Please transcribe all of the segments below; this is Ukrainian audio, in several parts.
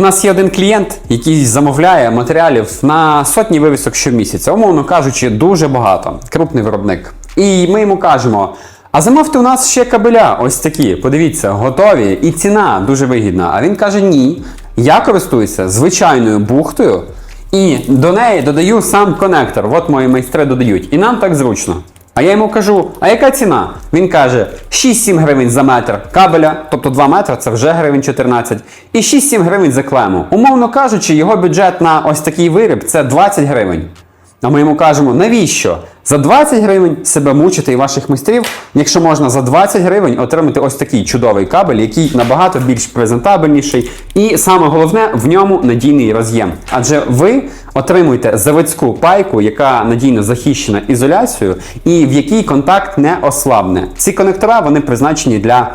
У нас є один клієнт, який замовляє матеріалів на сотні вивісок щомісяця, умовно кажучи, дуже багато. Крупний виробник. І ми йому кажемо: а замовте у нас ще кабеля, ось такі, подивіться, готові, і ціна дуже вигідна. А він каже: ні, я користуюся звичайною бухтою. І до неї додаю сам конектор. От мої майстри додають. І нам так зручно. А я йому кажу, а яка ціна? Він каже, 6-7 гривень за метр кабеля, тобто 2 метри це вже гривень 14, і 6-7 гривень за клему. Умовно кажучи, його бюджет на ось такий виріб це 20 гривень. А ми йому кажемо, навіщо? За 20 гривень себе мучити і ваших майстрів, якщо можна за 20 гривень отримати ось такий чудовий кабель, який набагато більш презентабельніший, і саме головне в ньому надійний роз'єм. Адже ви отримуєте заводську пайку, яка надійно захищена ізоляцією, і в якій контакт не ослабне. Ці конектора вони призначені для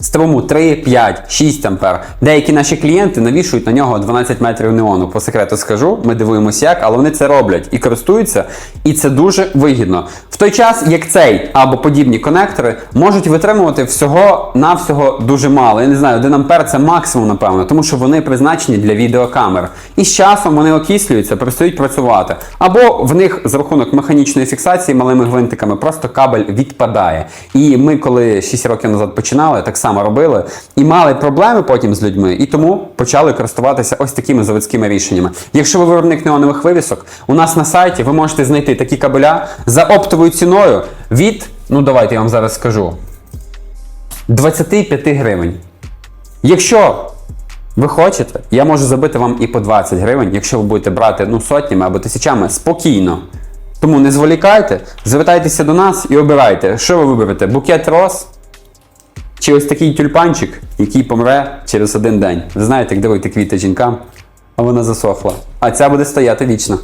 струму 3, 5, 6 ампер. Деякі наші клієнти навішують на нього 12 метрів неону. По секрету скажу, ми дивуємося як, але вони це роблять і користуються, і це дуже вигідно. В той час, як цей або подібні конектори можуть витримувати всього навсього дуже мало. Я не знаю, 1 ампер це максимум, напевно, тому що вони призначені для відеокамер. І з часом вони окислюються, перестають працювати. Або в них з рахунок механічної фіксації малими гвинтиками просто кабель відпадає. І ми, коли 6 років назад починали, так само робили і мали проблеми потім з людьми, і тому почали користуватися ось такими заводськими рішеннями. Якщо ви виробник неонових вивісок, у нас на сайті ви можете знайти такі кабеля за оптовою ціною від, ну давайте я вам зараз скажу, 25 гривень. Якщо ви хочете, я можу забити вам і по 20 гривень, якщо ви будете брати ну, сотнями або тисячами спокійно. Тому не зволікайте, звертайтеся до нас і обирайте, що ви виберете: букет роз чи ось такий тюльпанчик, який помре через один день. Ви знаєте, як даруйте квіти жінкам, а вона засохла. А ця буде стояти вічно.